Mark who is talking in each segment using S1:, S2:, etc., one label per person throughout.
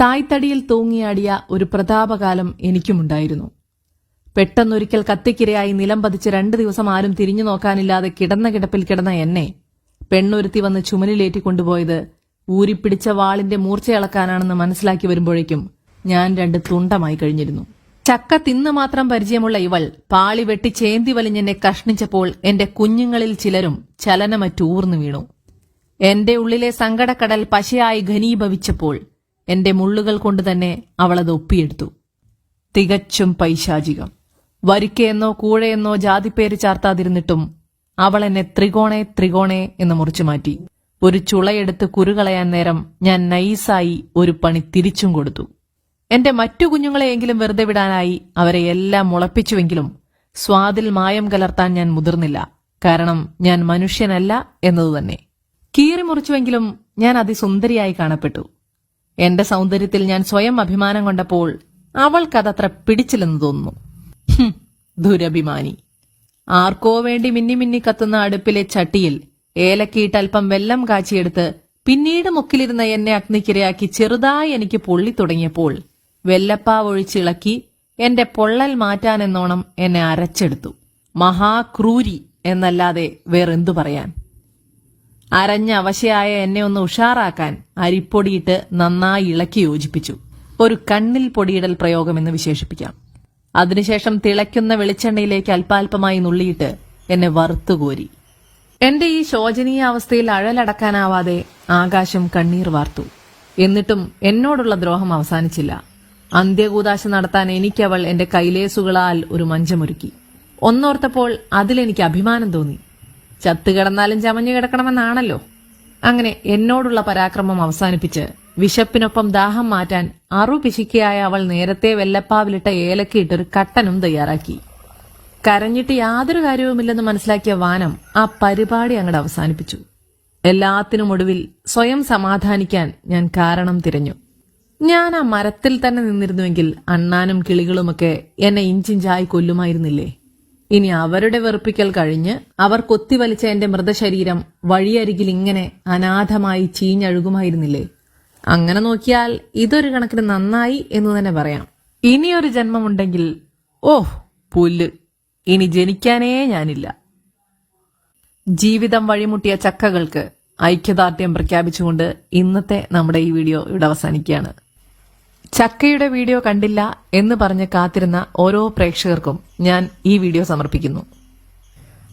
S1: തായ്തടിയിൽ തൂങ്ങിയാടിയ ഒരു പ്രതാപകാലം എനിക്കുമുണ്ടായിരുന്നു. പെട്ടെന്നൊരിക്കൽ കത്തിക്കിരയായി നിലം പതിച്ച് രണ്ടു ദിവസം ആരും തിരിഞ്ഞു നോക്കാനില്ലാതെ കിടന്ന കിടപ്പിൽ കിടന്ന എന്നെ പെണ്ണൊരുത്തി വന്ന് ചുമലിലേറ്റി കൊണ്ടുപോയത് ഊരിപ്പിടിച്ച വാളിന്റെ മൂർച്ചയളക്കാനാണെന്ന് മനസ്സിലാക്കി വരുമ്പോഴേക്കും ഞാൻ രണ്ട് തുണ്ടമായി കഴിഞ്ഞിരുന്നു. ചക്ക തിന്നു മാത്രം പരിചയമുള്ള ഇവൾ പാളി വെട്ടി ചേന്തി വലിഞ്ഞെന്നെ കഷ്ണിച്ചപ്പോൾ എന്റെ കുഞ്ഞുങ്ങളിൽ ചിലരും ചലനമറ്റൂർന്നു വീണു. എന്റെ ഉള്ളിലെ സങ്കടക്കടൽ പശയായി ഘനീഭവിച്ചപ്പോൾ എന്റെ മുള്ളുകൾ കൊണ്ട് തന്നെ അവളത് ഒപ്പിയെടുത്തു. തികച്ചും പൈശാചികം. വരിക്കയെന്നോ കൂഴയെന്നോ ജാതിപ്പേര് ചാർത്താതിരുന്നിട്ടും അവൾ എന്നെ ത്രികോണേ ത്രികോണേ എന്ന് മുറിച്ചു മാറ്റി. ഒരു ചുളയെടുത്ത് കുരുകളയാൻ നേരം ഞാൻ നൈസായി ഒരു പണി തിരിച്ചും കൊടുത്തു. എന്റെ മറ്റു കുഞ്ഞുങ്ങളെയെങ്കിലും വെറുതെ വിടാനായി അവരെ എല്ലാം മുളപ്പിച്ചുവെങ്കിലും സ്വാദിൽ മായം കലർത്താൻ ഞാൻ മുതിർന്നില്ല. കാരണം ഞാൻ മനുഷ്യനല്ല എന്നതുതന്നെ. കീറി മുറിച്ചുവെങ്കിലും ഞാൻ അതിസുന്ദരിയായി കാണപ്പെട്ടു. എന്റെ സൗന്ദര്യത്തിൽ ഞാൻ സ്വയം അഭിമാനം കൊണ്ടപ്പോൾ അവൾക്കതത്ര പിടിച്ചില്ലെന്ന് തോന്നുന്നു. ദുരഭിമാനി. ആർക്കോ വേണ്ടി മിന്നി മിന്നി കത്തുന്ന അടുപ്പിലെ ചട്ടിയിൽ ഏലക്കീട്ട് അല്പം വെള്ളം കാച്ചിയെടുത്ത് പിന്നീട് മുക്കിലിരുന്ന എന്നെ അഗ്നിക്കിരയാക്കി ചെറുതായി എനിക്ക് പൊള്ളി തുടങ്ങിയപ്പോൾ വെല്ലപ്പാവൊഴിച്ചിളക്കി എന്റെ പൊള്ളൽ മാറ്റാനെന്നോണം എന്നെ അരച്ചെടുത്തു. മഹാക്രൂരി എന്നല്ലാതെ വേറെന്തു പറയാൻ? അരഞ്ഞ അവശയായ എന്നെ ഒന്ന് ഉഷാറാക്കാൻ അരിപ്പൊടിയിട്ട് നന്നായി ഇളക്കി യോജിപ്പിച്ചു. ഒരു കണ്ണിൽ പൊടിയിടൽ പ്രയോഗമെന്ന് വിശേഷിപ്പിക്കാം. അതിനുശേഷം തിളയ്ക്കുന്ന വെളിച്ചെണ്ണയിലേക്ക് അല്പാൽപമായി നുള്ളിയിട്ട് എന്നെ വറുത്തുകോരി. എന്റെ ഈ ശോചനീയ അവസ്ഥയിൽ അഴലടക്കാനാവാതെ ആകാശം കണ്ണീർ വാർത്തു. എന്നിട്ടും എന്നോടുള്ള ദ്രോഹം അവസാനിച്ചില്ല. അന്ത്യകൂതാശ നടത്താൻ എനിക്കവൾ എന്റെ കൈലേസുകളാൽ ഒരു മഞ്ചമൊരുക്കി. ഒന്നോർത്തപ്പോൾ അതിലെനിക്ക് അഭിമാനം തോന്നി. ചത്തുകിടന്നാലും ചമഞ്ഞു കിടക്കണമെന്നാണല്ലോ. അങ്ങനെ എന്നോടുള്ള പരാക്രമം അവസാനിപ്പിച്ച് വിശപ്പിനൊപ്പം ദാഹം മാറ്റാൻ അറുപിശിക്കയായ അവൾ നേരത്തെ വെല്ലപ്പാവിലിട്ട ഏലക്കയിട്ടൊരു കട്ടനും തയ്യാറാക്കി. കരഞ്ഞിട്ട് യാതൊരു കാര്യവുമില്ലെന്ന് മനസ്സിലാക്കിയ വാനം ആ പരിപാടി അങ്ങോട്ട് അവസാനിപ്പിച്ചു. എല്ലാത്തിനും ഒടുവിൽ സ്വയം സമാധാനിക്കാൻ ഞാൻ കാരണം തിരഞ്ഞു. ഞാൻ ആ മരത്തിൽ തന്നെ നിന്നിരുന്നുവെങ്കിൽ അണ്ണാനും കിളികളുമൊക്കെ എന്നെ ഇഞ്ചിഞ്ചായി കൊല്ലുമായിരുന്നില്ലേ? ഇനി അവരുടെ വെറുപ്പിക്കൽ കഴിഞ്ഞ് അവർ കൊത്തിവലിച്ച എന്റെ മൃതശരീരം വഴിയരികിൽ ഇങ്ങനെ അനാഥമായി ചീഞ്ഞഴുകുമായിരുന്നില്ലേ? അങ്ങനെ നോക്കിയാൽ ഇതൊരു കണക്കിന് നന്നായി എന്ന് തന്നെ പറയാം. ഇനിയൊരു ജന്മമുണ്ടെങ്കിൽ ഓഹ് പുല്ല്. ഇനി ജനിക്കാനേ ഞാനില്ല. ജീവിതം വഴിമുട്ടിയ ചക്കകൾക്ക് ഐക്യദാർഢ്യം പ്രഖ്യാപിച്ചുകൊണ്ട് ഇന്നത്തെ നമ്മുടെ ഈ വീഡിയോ ഇവിടെ അവസാനിക്കുകയാണ്. ചക്കയുടെ വീഡിയോ കണ്ടില്ല എന്ന് പറഞ്ഞ് കാത്തിരുന്ന ഓരോ പ്രേക്ഷകർക്കും ഞാൻ ഈ വീഡിയോ സമർപ്പിക്കുന്നു.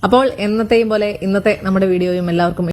S1: അപ്പോൾ എന്നത്തെയും പോലെ ഇന്നത്തെ നമ്മുടെ വീഡിയോയും എല്ലാവർക്കും